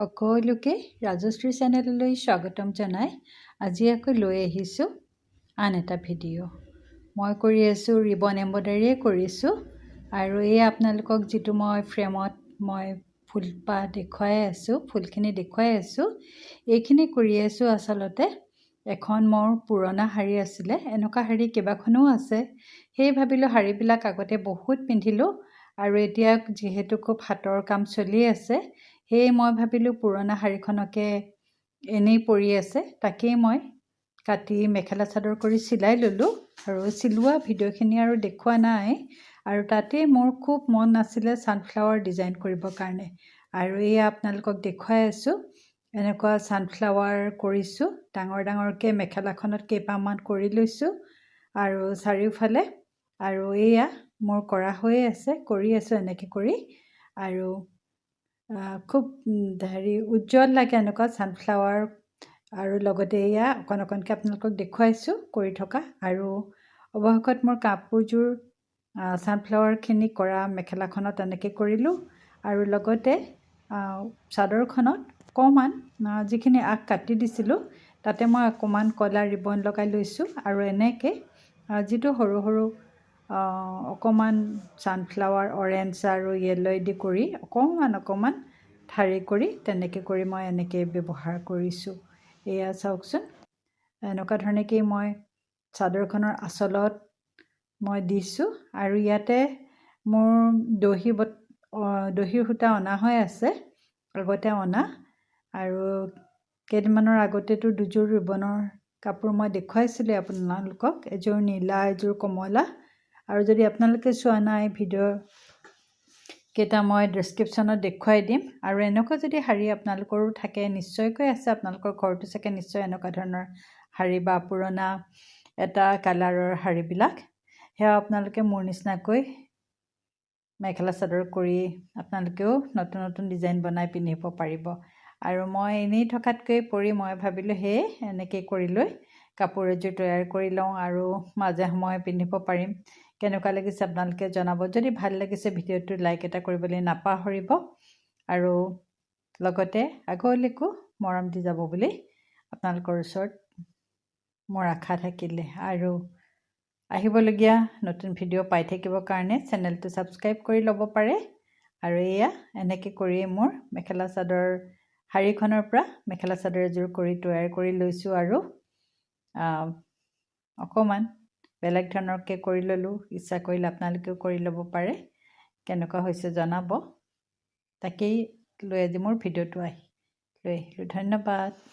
সকলোকে ৰাজশ্ৰী চেনেললৈ স্বাগতম জনাই আজি আকৌ লৈ আহিছোঁ আন এটা ভিডিঅ' মই কৰি আছোঁ ৰিবন এম্ব্ৰইডাৰীয়ে কৰিছোঁ আৰু এই আপোনালোকক যিটো মই ফ্ৰেমত মই ফুলপাহ দেখুৱাই আছোঁ ফুলখিনি দেখুৱাই আছোঁ এইখিনি কৰি আছোঁ আচলতে। এখন মোৰ পুৰণা শাৰী আছিলে এনেকুৱা শাৰী কেইবাখনো আছে। সেই ভাবিলোঁ শাৰীবিলাক আগতে বহুত পিন্ধিলোঁ আৰু এতিয়া যিহেতু খুব হাতৰ কাম চলি আছে সেয়ে মই ভাবিলোঁ পুৰণা শাৰীখনকে এনেই পৰি আছে তাকেই মই কাটি মেখেলা চাদৰ কৰি চিলাই ল'লোঁ আৰু চিলোৱা ভিডিঅ'খিনি আৰু দেখুওৱা নাই আৰু তাতেই মোৰ খুব মন আছিলে ছানফ্লাৱাৰ ডিজাইন কৰিবৰ কাৰণে। আৰু এয়া আপোনালোকক দেখুৱাই আছোঁ এনেকুৱা ছানফ্লাৱাৰ কৰিছোঁ ডাঙৰ ডাঙৰকৈ মেখেলাখনত কেইপাহমান কৰি লৈছোঁ আৰু চাৰিওফালে আৰু এয়া মোৰ কৰা হৈয়ে আছে কৰি আছোঁ এনেকৈ কৰি। আৰু খুব হেৰি উজ্জ্বল লাগে এনেকুৱা ছানফ্লাৱাৰ আৰু লগতে এয়া অকণ অকণকৈ আপোনালোকক দেখুৱাইছোঁ কৰি থকা। আৰু অৱশেষত মোৰ কাপোৰযোৰ ছানফ্লাৱাৰখিনি কৰা মেখেলাখনত এনেকৈ কৰিলোঁ। আৰু লগতে চাদৰখনত অকণমান যিখিনি আগ কাটি দিছিলোঁ তাতে মই অকণমান কলা ৰিবন লগাই লৈছোঁ। আৰু এনেকৈ যিটো সৰু সৰু অকণমান ছানফ্লাৱাৰ অৰেঞ্জ আৰু য়েল্ল'ইদি কৰি অকণমান অকণমান ঠাৰি কৰি তেনেকৈ কৰি মই এনেকৈ ব্যৱহাৰ কৰিছোঁ। এয়া চাওকচোন। এনেকুৱা ধৰণেকেই মই চাদৰখনৰ আঁচলত মই দিছোঁ আৰু ইয়াতে মোৰ দহি বট দহিৰ সূতা অনা হৈ আছে আগতে অনা আৰু কেইদিনমানৰ আগতেতো দুযোৰ ৰিবনৰ কাপোৰ মই দেখুৱাইছিলোঁ আপোনালোকক এযোৰ নীলা এযোৰ কমলা আৰু যদি আপোনালোকে চোৱা নাই ভিডিঅ'কেইটা মই ডেছক্ৰিপশ্যনত দেখুৱাই দিম। আৰু এনেকুৱা যদি শাৰী আপোনালোকৰো থাকে নিশ্চয়কৈ আছে আপোনালোকৰ ঘৰতো চাগে নিশ্চয় এনেকুৱা ধৰণৰ শাৰী বা পুৰণা এটা কালাৰৰ শাৰীবিলাক। সেয়া আপোনালোকে মোৰ নিচিনাকৈ মেখেলা চাদৰ কৰি আপোনালোকেও নতুন নতুন ডিজাইন বনাই পিন্ধিব পাৰিব। আৰু মই এনেই থকাতকৈ পৰি মই ভাবিলোঁ সেয়ে এনেকৈ কৰি লৈ কাপোৰ এযোৰ তৈয়াৰ কৰি লওঁ আৰু মাজে সময়ে পিন্ধিব পাৰিম। কেনেকুৱা লাগিছে আপোনালোকে জনাব। যদি ভাল লাগিছে ভিডিঅ'টো লাইক এটা কৰিবলৈ নাপাহৰিব আৰু লগতে আগলৈকো মৰম দি যাব বুলি আপোনালোকৰ ওচৰত মোৰ আশা থাকিলে। আৰু আহিবলগীয়া নতুন ভিডিঅ' পাই থাকিবৰ কাৰণে চেনেলটো ছাবস্ক্ৰাইব কৰি ল'ব পাৰে। আৰু এয়া এনেকৈ কৰিয়ে মোৰ মেখেলা চাদৰ শাৰীখনৰ পৰা মেখেলা চাদৰ এযোৰ কৰি তৈয়াৰ কৰি লৈছোঁ আৰু অকণমান বেলেগ ধৰণৰকৈ কৰি ল'লোঁ ইচ্ছা কৰিলে আপোনালোকেও কৰি ল'ব পাৰে কেনেকুৱা হৈছে জনাব। তাকেই লৈ আজি মোৰ ভিডিঅ'টো আহি। লৈ আহিলোঁ ধন্যবাদ।